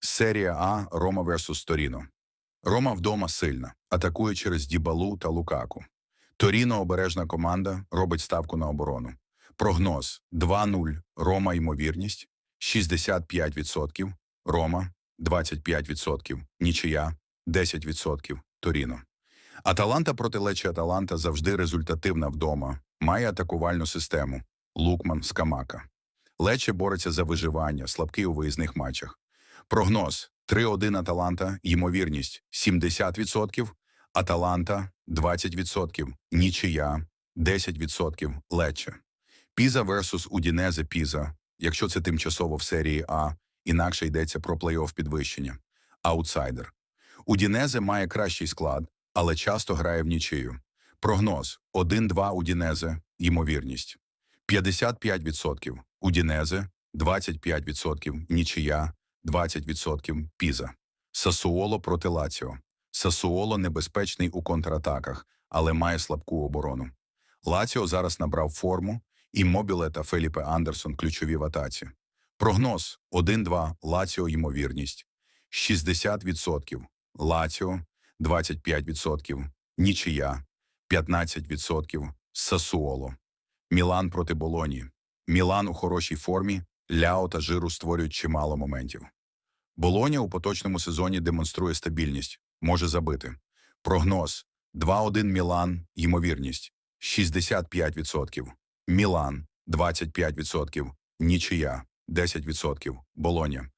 Серія А Рома vs Торіно. Рома вдома сильна, атакує через Дібалу та Лукаку. Торіно обережна команда робить ставку на оборону. Прогноз 2-0. Рома ймовірність 65%. Рома 25%. Нічия 10%. Торіно. Аталанта проти Лечі Аталанта завжди результативна вдома. Має атакувальну систему. Лукман Скамака. Лече бореться за виживання, слабкий у виїзних матчах. Прогноз 3-1 Аталанта, ймовірність 70%, Аталанта 20%, нічия 10%, Лече. Піза versus Удінезе Піза, якщо це тимчасово в серії А, інакше йдеться про плей-офф підвищення. Аутсайдер. Удінезе має кращий склад, але часто грає в нічию. Прогноз 1-2 Удінезе, ймовірність 55%, Удінезе 25%, нічия 20% Піза. Сасуоло проти Лаціо. Сасуоло небезпечний у контратаках, але має слабку оборону. Лаціо зараз набрав форму, і Мобіле та Феліпе Андерсон ключові в атаці. Прогноз 1-2 Лаціо ймовірність 60%, Лаціо 25%, нічия 15%, Сасуоло. Мілан проти Болоні. Мілан у хорошій формі, Ляо та Жиру створюють чимало моментів. Болоня у поточному сезоні демонструє стабільність, може забити. Прогноз 2-1 Мілан, ймовірність 65%, Мілан 25%, нічия 10%, Болоня